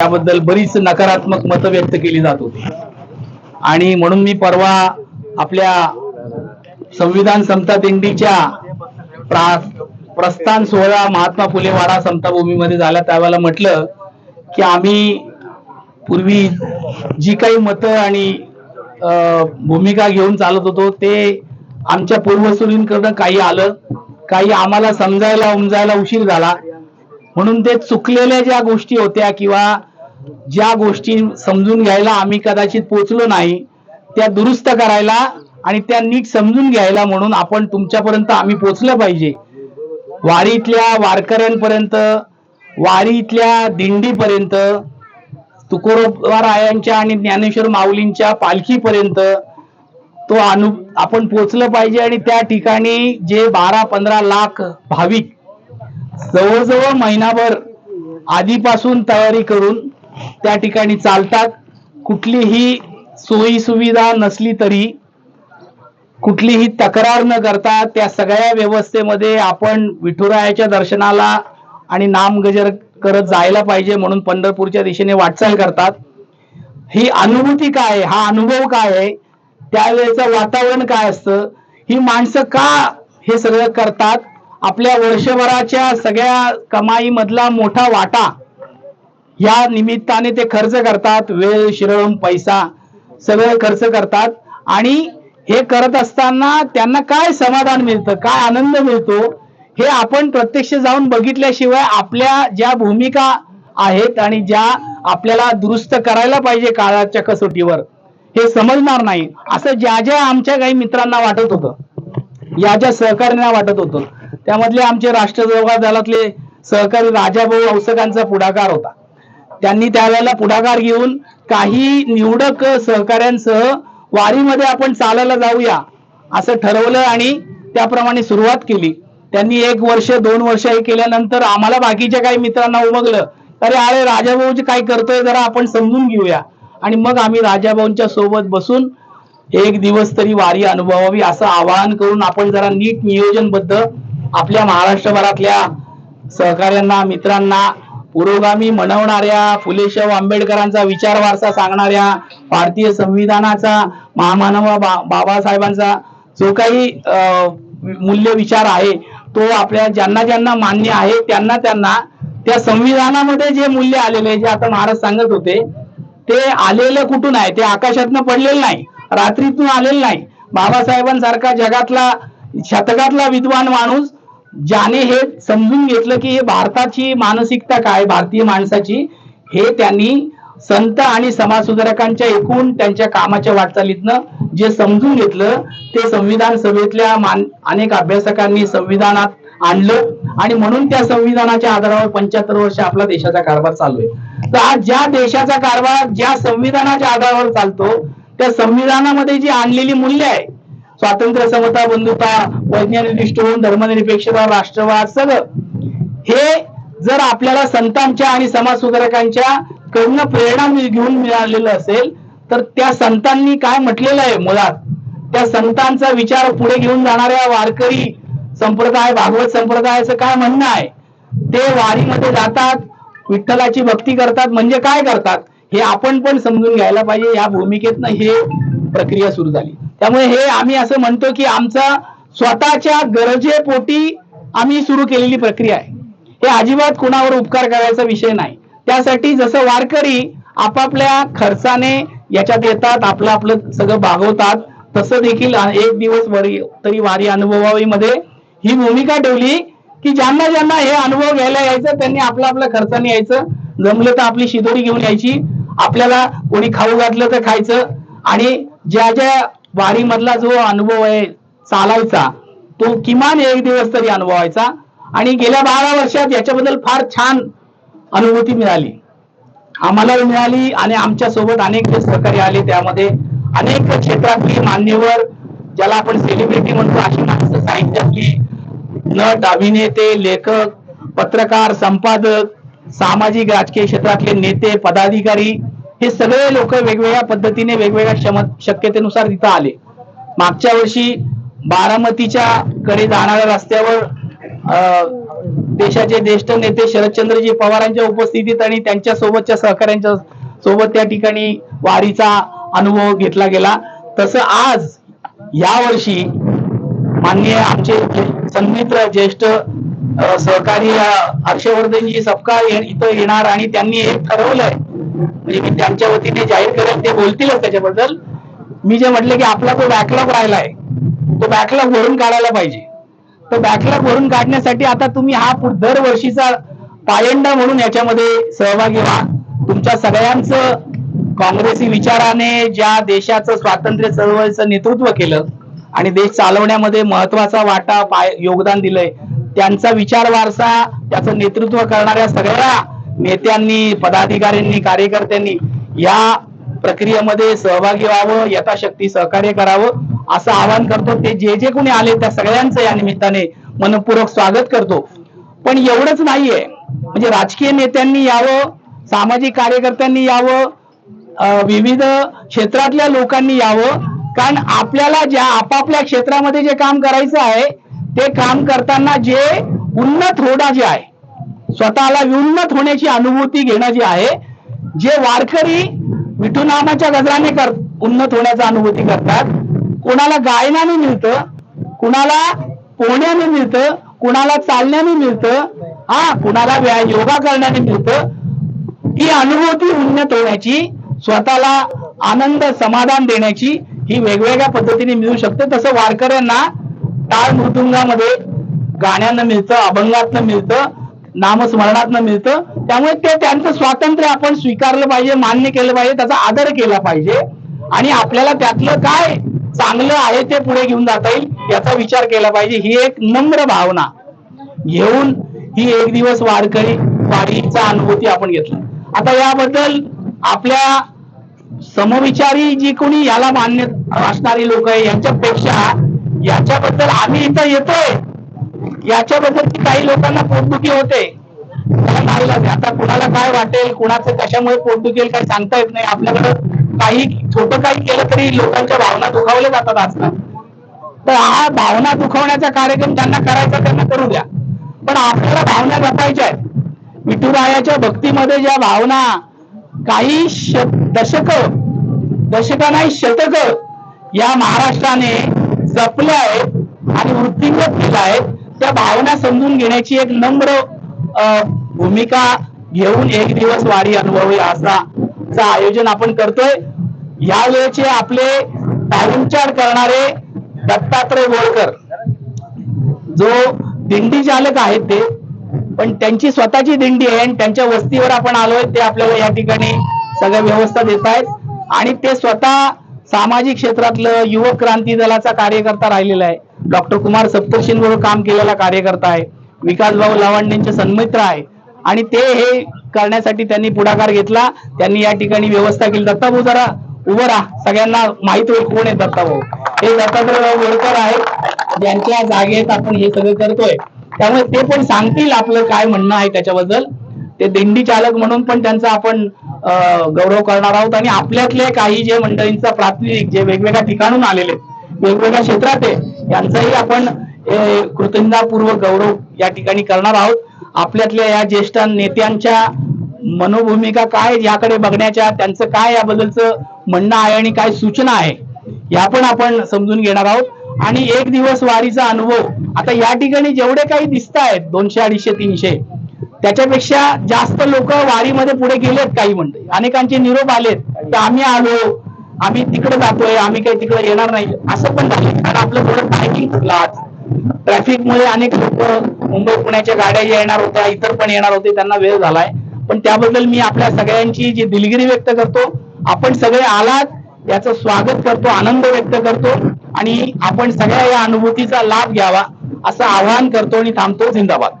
त्याबद्दल बरीच नकारात्मक मतं व्यक्त केली जात होती. आणि म्हणून मी परवा आपल्या संविधान समता दिंडीच्या प्रस्थान सोहळा महात्मा फुले वाडा समताभूमीमध्ये झाला. त्यावेळेला म्हटलं की आम्ही पूर्वी जी काही मतं आणि भूमिका घेऊन चालत होतो ते आमच्या पूर्वसुरींकडनं काही आलं काही आम्हाला समजायला उमजायला उशीर झाला. म्हणून ते चुकलेल्या ज्या गोष्टी होत्या किंवा ज्या गोष्टी समजून घ्यायला आम्ही कदाचित पोचलो नाही त्या दुरुस्त करायला आणि त्या नीट समजून घ्यायला म्हणून आपण तुमच्यापर्यंत आम्ही पोचलं पाहिजे. वारीतल्या वारकऱ्यांपर्यंत वारीतल्या दिंडीपर्यंत तुकोबारायांच्या आणि ज्ञानेश्वर माऊलींच्या पालखीपर्यंत तो अनु आपण पोचलं पाहिजे आणि त्या ठिकाणी जे बारा पंधरा लाख भाविक जवळजवळ महिनाभर आधीपासून तयारी करून त्या ठिकाणी चालतात. कुठलीही सोयी सुविधा नसली तरी कुठलीही तक्रार न करता त्या सगळ्या व्यवस्थेमध्ये आपण विठुरायाच्या दर्शनाला आणि नामगजर करत जायला पाहिजे म्हणून पंढरपूरच्या दिशेने वाटचाल करतात. ही अनुभूती काय आहे? हा अनुभव काय आहे? त्यावेळेचं वातावरण काय असतं? ही माणसं का हे सगळं करतात? आपल्या वर्षभराच्या सगळ्या कमाईमधला मोठा वाटा या निमित्ताने ते खर्च करतात वेळ श्रम पैसा सगळे खर्च करतात. आणि हे करत असताना त्यांना काय समाधान मिळतं काय आनंद मिळतो हे आपण प्रत्यक्ष जाऊन बघितल्याशिवाय आपल्या ज्या भूमिका आहेत आणि ज्या आपल्याला दुरुस्त करायला पाहिजे काळाच्या कसोटीवर हे समजणार नाही. असं ज्या ज्या आमच्या काही मित्रांना वाटत होतं या ज्या सहकार्यांना वाटत होतं त्यामधले आमचे राष्ट्रसेवा दलातले सहकारी राजाभाऊ औसकांचा पुढाकार होता. त्यांनी त्यावेळेला पुढाकार घेऊन काही निवडक सहकाऱ्यांसह वारीमध्ये आपण चालायला जाऊया असं ठरवलं आणि त्याप्रमाणे सुरुवात केली. त्यांनी एक वर्ष दोन वर्ष हे केल्यानंतर आम्हाला बाकीच्या काही मित्रांना उमगलं अरे अरे राजाभाऊजी काय करतोय जरा आपण समजून घेऊया. आणि मग आम्ही राजाभाऊंच्या सोबत बसून एक दिवस तरी वारी अनुभवावी असं आवाहन करून आपण जरा नीट नियोजनबद्ध आपल्या महाराष्ट्रभरातल्या सहकाऱ्यांना मित्रांना पुरोगामी म्हणवणाऱ्या फुलेशाहू आंबेडकरांचा विचार वारसा सांगणाऱ्या भारतीय संविधानाचा महामानव बा- बाबासाहेबांचा जो काही अं, मूल्य विचार आहे तो आपल्या ज्यांना ज्यांना मान्य आहे त्यांना त्यांना त्या संविधानामध्ये जे मूल्य आलेले जे आता महाराज सांगत होते ते आलेलं कुठून आहे? ते आकाशातनं पडलेलं नाही रात्रीतून आलेलं नाही. बाबासाहेबांसारखा जगातला शतकातला विद्वान माणूस ज्याने हे समजून घेतलं की हे भारताची मानसिकता काय भारतीय माणसाची हे त्यांनी संत आणि समाजसुधारकांच्या एकूण त्यांच्या कामाच्या वाटचालीतनं जे समजून घेतलं ते संविधान सभेतल्या मान अनेक अभ्यासकांनी संविधानात आणलं आणि म्हणून त्या संविधानाच्या आधारावर पंच्याहत्तर वर्ष आपला देशाचा कारभार चालू आहे. तर आज ज्या देशाचा कारभार ज्या संविधानाच्या आधारावर चालतो त्या संविधानामध्ये जी आणलेली मूल्य आहे स्वातंत्र्य समता बंधुता वैज्ञानिक होऊन धर्मनिरपेक्षता राष्ट्रवाद सगळं. हे जर आपल्याला संतांच्या आणि समाज सुधारकांच्या कडनं प्रेरणा घेऊन मिळालेलं असेल तर त्या संतांनी काय म्हटलेलं आहे मुळात? त्या संतांचा विचार पुढे घेऊन जाणाऱ्या वारकरी संप्रदाय भागवत संप्रदायाचं काय म्हणणं आहे? ते वारीमध्ये जातात विठ्ठलाची भक्ती करतात म्हणजे काय करतात? हे आपण पण समजून घ्यायला पाहिजे या भूमिकेतनं हे प्रक्रिया सुरू झाली. त्यामुळे हे आम्ही असं म्हणतो की आमचा स्वतःच्या गरजेपोटी आम्ही सुरू केलेली प्रक्रिया आहे. हे अजिबात कुणावर उपकार करायचा विषय नाही. त्यासाठी जसं वारकरी आपापल्या खर्चाने याच्यात येतात आपलं आपलं सगळं भागवतात तसं देखील एक दिवस वरी तरी वारी अनुभवावी मध्ये ही भूमिका ठेवली की ज्यांना ज्यांना हे अनुभव घ्यायला यायचं त्यांनी आपलं आपला खर्चाने यायचं. जमलं तर आपली शिदोरी घेऊन यायची. आपल्याला कोणी खाऊ घातलं तर खायचं. आणि ज्या ज्या वारीमधला जो अनुभव आहे चालायचा तो किमान एक दिवस तरी अनुभवायचा. आणि गेल्या बारा वर्षात याच्याबद्दल फार छान अनुभूती मिळाली. आम्हाला मिळाली आणि आमच्यासोबत अनेक सहकारी आले. त्यामध्ये अनेक क्षेत्रातली मान्यवर ज्याला आपण सेलिब्रिटी म्हणतो अशी माणसं साहित्यातली नट अभिनेते लेखक पत्रकार संपादक सामाजिक राजकीय क्षेत्रातले नेते पदाधिकारी हे सगळे लोक वेगवेगळ्या पद्धतीने वेगवेगळ्या क्षम शक्यतेनुसार तिथं आले. मागच्या वर्षी बारामतीच्या कडे जाणाऱ्या रस्त्यावर अं, देशाचे ज्येष्ठ नेते शरदचंद्रजी पवारांच्या उपस्थितीत आणि त्यांच्या सोबतच्या सहकाऱ्यांच्या सोबत त्या ठिकाणी वारीचा अनुभव घेतला गेला. तसं आज या वर्षी माननीय आमचे संमित्र ज्येष्ठ सहकारी हर्षवर्धनजी सपकाळ इथं येणार आणि त्यांनी हे ठरवलंय म्हणजे मी त्यांच्या वतीने जाहीर करेन ते बोलतीलच त्याच्याबद्दल. मी जे म्हटलं की आपला तो बॅकलॉग राहिलाय तो बॅकलॉग भरून काढायला पाहिजे. तो बॅकलॉग भरून काढण्यासाठी आता तुम्ही हा दरवर्षीचा पायंडा म्हणून याच्यामध्ये सहभागी व्हा. तुमच्या सगळ्यांचं काँग्रेसी विचाराने ज्या देशाचं स्वातंत्र्य चळवळीचं नेतृत्व केलं आणि देश चालवण्यामध्ये महत्त्वाचा वाटा पाय योगदान दिलंय त्यांचा विचार वारसा त्याचं नेतृत्व करणाऱ्या सगळ्या नेत्यांनी पदाधिकाऱ्यांनी कार्यकर्त्यांनी या प्रक्रियेमध्ये सहभागी व्हावं यथाशक्ती सहकार्य करावं असं आवाहन करतो. ते जे जे कोणी आले त्या सगळ्यांचं या निमित्ताने मनपूर्वक स्वागत करतो. पण एवढंच नाहीये. म्हणजे राजकीय नेत्यांनी यावं सामाजिक कार्यकर्त्यांनी यावं विविध क्षेत्रातल्या लोकांनी यावं कारण आपल्याला ज्या आपापल्या क्षेत्रामध्ये जे काम करायचं आहे ते काम करताना जे उन्नत होडा जे आहे स्वतःला उन्नत होण्याची अनुभूती घेणं जे आहे. जे वारकरी विठुनामाच्या गजराने कर उन्नत होण्याचा अनुभूती करतात. कोणाला गायनाने मिळतं कुणाला पोहण्याने मिळतं कुणाला चालण्याने मिळतं हा कुणाला योगा करण्याने मिळतं ही अनुभूती उन्नत होण्याची स्वतःला आनंद समाधान देण्याची ही वेगवेगळ्या पद्धतीने मिळू शकते. तसं वारकऱ्यांना टाळ मृदुंगामध्ये गाण्यानं मिळतं अभंगातनं मिळतं नामस्मरणातनं मिळतं. त्यामुळे ते त्यांचं स्वातंत्र्य आपण स्वीकारलं पाहिजे मान्य केलं पाहिजे त्याचा आदर केला पाहिजे. आणि आपल्याला त्यातलं काय चांगलं आहे ते पुढे घेऊन जाता येईल याचा विचार केला पाहिजे. ही एक नम्र भावना. घेऊन ही एक दिवस वारकरी वारीचा अनुभूती आपण घेतला. आता याबद्दल आपल्या समविचारी जी कोणी याला मान्य असणारी लोक आहे यांच्यापेक्षा याच्याबद्दल आम्ही इथं येतोय. याच्याबद्दल काही लोकांना पोटदुखी होते. आता कुणाला काय वाटेल कुणाचं कशामुळे पोट दुखेल काही सांगता येत नाही. आपल्याकडं काही छोटं काही केलं तरी लोकांच्या भावना दुखावल्या जातात आजकाल. तर हा भावना दुखवण्याचा कार्यक्रम त्यांना करायचा त्यांना करू द्या. पण आपल्याला भावना जपायच्या आहेत. विठुरायाच्या भक्तीमध्ये ज्या भावना काही श दशक दशक नाही शतक या महाराष्ट्राने जपल्या आहेत आणि वृत्तींगत केल्या आहेत. त्या भावना समजून घेण्याची एक नम्र भूमिका घेऊन एक दिवस वारी अनुभवी असा चा आयोजन आपण करतोय. यावेळेचे आपले पाहुणचार करणारे दत्तात्रय गोळकर जो दिंडी चालक आहेत ते पण त्यांची स्वतःची दिंडी आहे आणि त्यांच्या वस्तीवर आपण आलोय ते आपल्याला या ठिकाणी सगळ्या व्यवस्था देत आहेत. आणि ते स्वतः सामाजिक क्षेत्रातलं युवक क्रांती दलाचा कार्यकर्ता राहिलेला आहे. डॉक्टर कुमार सप्तर्षींबरोबर काम केलेला कार्यकर्ता आहे. विकासभाऊ लावांडेंचे सन्मित्र आहे. आणि ते हे करण्यासाठी त्यांनी पुढाकार घेतला. त्यांनी या ठिकाणी व्यवस्था केली. दत्ताभाऊ जरा उभं राहा. सगळ्यांना माहीत होईल कोण आहे दत्ताभाऊ. हे दत्तात्रयराव गोळकर आहेत. ज्यांच्या जागेत आपण हे सगळं करतोय. त्यामुळे ते पण सांगतील आपलं काय म्हणणं आहे त्याच्याबद्दल. ते दिंडी चालक म्हणून पण त्यांचा आपण गौरव करणार आहोत. आणि आपल्यातले काही जे मंडळींचा प्रातिनिधिक जे वेगवेगळ्या ठिकाणून आलेले आहेत, वेगवेगळ्या क्षेत्रात आहे. यांचाही आपण कृतज्ञतापूर्वक गौरव या ठिकाणी करणार आहोत. आपल्यातल्या या ज्येष्ठ नेत्यांच्या मनोभूमिका काय याकडे बघण्याच्या त्यांचं काय याबद्दलचं म्हणणं आहे आणि काय सूचना आहे या पण आपण समजून घेणार आहोत. आणि एक दिवस वारीचा अनुभव आता या ठिकाणी जेवढे काही दिसत आहेत दोनशे अडीचशे तीनशे त्याच्यापेक्षा जास्त लोक वारीमध्ये पुढे गेलेत काही म्हणते अनेकांचे निरोप आलेत. तर आम्ही आलो आम्ही तिकडे जातोय आम्ही काही तिकडे येणार नाही. असं पण झालं कारण आपलं थोडं टायमिंग चुकलं आज? ट्रॅफिकमुळे अनेक लोक मुंबई पुण्याच्या गाड्या येणार होत्या इतर पण येणार होते त्यांना वेळ झालाय. पण त्याबद्दल मी आपल्या सगळ्यांची जी दिलगिरी व्यक्त करतो आपण सगळे आलात याचं स्वागत करतो आनंद व्यक्त करतो आणि आपण सगळ्या या अनुभूतीचा लाभ घ्यावा असं आवाहन करतो आणि थांबतो जिंदाबाद.